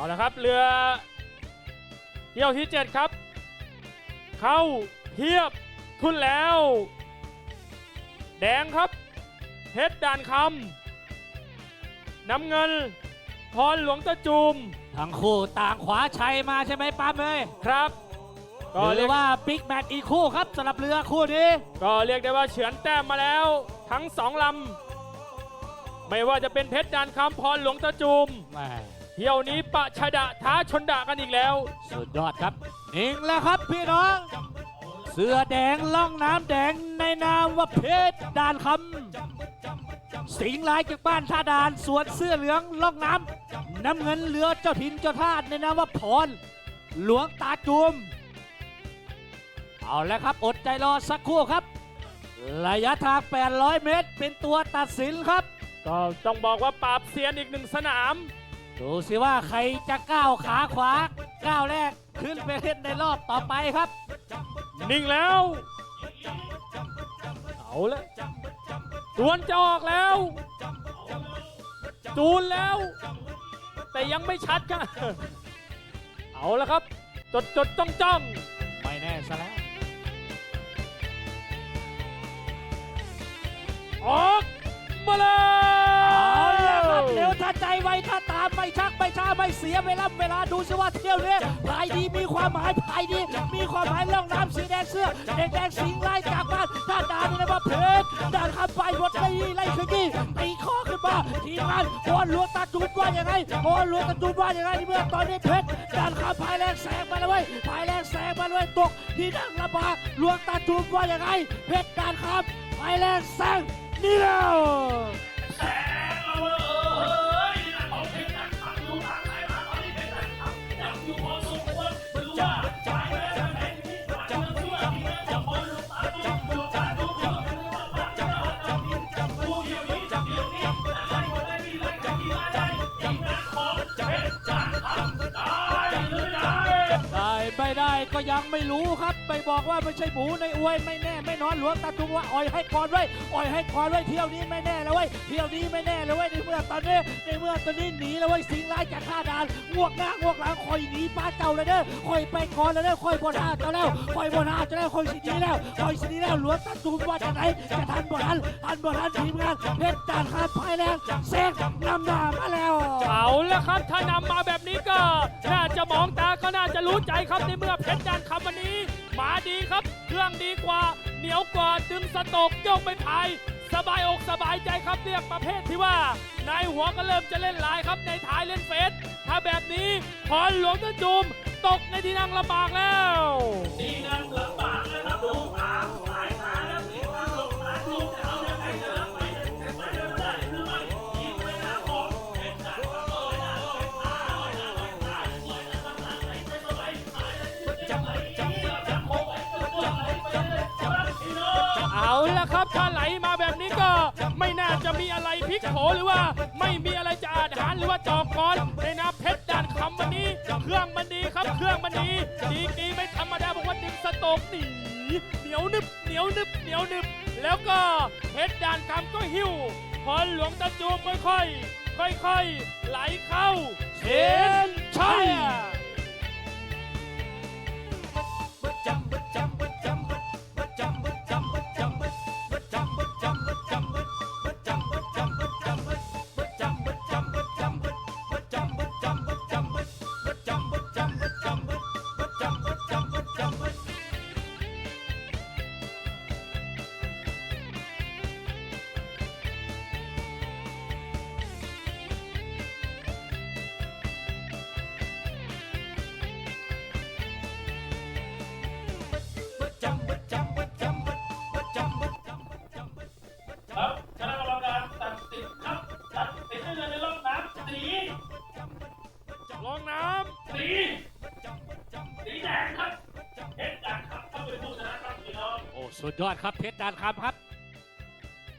เอาละครับเรือเที่ยวที่ 7 ครับ เข้าเทียบทุนแล้ว แดงครับเพชรด่านคำน้ำเงิน พรหลวงตะจูม ทั้งคู่ต่างขวาชัยมาใช่ไหมปั๊มเอ้ยครับ ก็หรืเรียอกว่าบิ๊กแมตช์อีกคู่ครับสำหรับเรือคู่นี้ ก็เรียกได้ว่าเฉือนแต้มมาแล้ว ทั้งสองลำไม่ว่าจะเป็นเพชรด่านคำพรหลวงตะจูมแหม่ เที่ยวนี้ปะชะดะท้าชนดะกันอีกแล้ว สุดยอดครับนิ่งแล้วครับพี่น้อง เสื้อแดงล่องน้ำแดงในนามว่าเพชรด่านคำสิงห์ลายจากบ้านท่าด่านส่วนเสื้อเหลืองล่องน้ำน้ำเงินเรือเจ้าถิ่นเจ้าท่าในนามว่าพร หลวงตาจุมเอาแล้วครับอดใจรอสักครู่ครับ ระยะทาง 800 เมตร เป็นตัวตัดสินครับ ก็ต้องบอกว่าปราบเซียนอีกหนึ่งสนาม ดูสิว่าใครจะก้าวขาขวาก้าวแรกขึ้นไปเล่นในรอบต่อไปครับ นิ่งแล้ว เอาละจวนจะออกแล้ว จูนแล้ว แต่ยังไม่ชัดครับเอาละครับ จดจดจ้องจ้องไม่แน่ซะแล้ว ออกมาเลยเอาละครับเร็วถ้าใจไวถ้าตาม ไม่ชักไม่ช้าไม่เสียเวลาเวลาดูสิว่าเที่ยวนี้พายดีมีความหมายพายดีมีความหมายล่องน้ำสีแดงเสื้อแดงแดงสิงไล่จากบ้านท่าดานนี่นะว่าเพชรด่านขับไปหมดไล่ไล่ขยี้ตีข้อขึ้นมาทีมงานบอลหลวงตาจูนว่าอยังไงบอลหลวงตาจูนว่าอยังไงเมื่อตอนนี้เพชรด่านขับพายแรงแซงมาเลยเว้ยพายแรงแซงมาเลยตกที่นั่งลำบากหลวงตาจูนว่าอยังไงเพชรด่านขับพายแรงแซงนี่แล้ว ได้ไม่ได้ก็ยังไม่รู้ครับ ไปบอกว่าไม่ใช่หมูในอวยไม่แน่ไม่นอนหลวงตาจุงว่าอ่อยให้ก่อนไว้อ่อยให้ก่อนไว้เที่ยวนี้ไม่แน่แล้วเว้ยเที่ยวนี้ไม่แน่เลยเว้ยในเมื่อตอนนี้ในเมื่อตอนนี้หนีแล้วเว้ยสิงร้ายจากข้าดานงวกหน้างวกหลังคอยหนีป้าเจ้าเลยเด้อคอยไปก่อนเลยเด้อคอยบนหน้าเจ้าแล้วคอยบนหน้าเจ้าแล้วคอยสินีแล้วคอยสินีแล้วหลวงตาจุงว่าจะไหนจะทันบ่ทันทันบ่ทันทีมงานเพชรจานขาดพายแรงแซงนำหน้ามาแล้วเอาละครับถ้านำมาแบบนี้ก็น่าจะ จะรู้ใจครับในเมื่อเพชรจานคำวันนี้มาดีครับเครื่องดีกว่า เหนียวกว่าดึงสตกโยกไปภายสบายอกสบายใจครับเรียกประเภทที่ว่านายหัวก็เริ่มจะเล่นลายครับในท้ายเล่นเฟสถ้าแบบนี้พรหลวงตะจุมตกในที่นั่งลำบากแล้ว เอาละครับถ้าไหลมาแบบนี้ก็ไม่น่าจะมีอะไรพลิกโผหรือว่า ไม่มีอะไรจะอาจหารหรือว่าจอกกอนในน้ำเพชรด่านคำวันนี้ เครื่องมันดีครับเครื่องมันดีดีกีไม่ธรรมดาบอกว่าดึงสโตกหนีเหนียวนึบเหนียวนึบเหนียวนึบแล้วก็เพชรด่านคำก็หิ้วพอหลวงตาจูมค่อยๆค่อยๆไหลเข้าเชนชัย สุดยอดครับเพชรดานคำครับ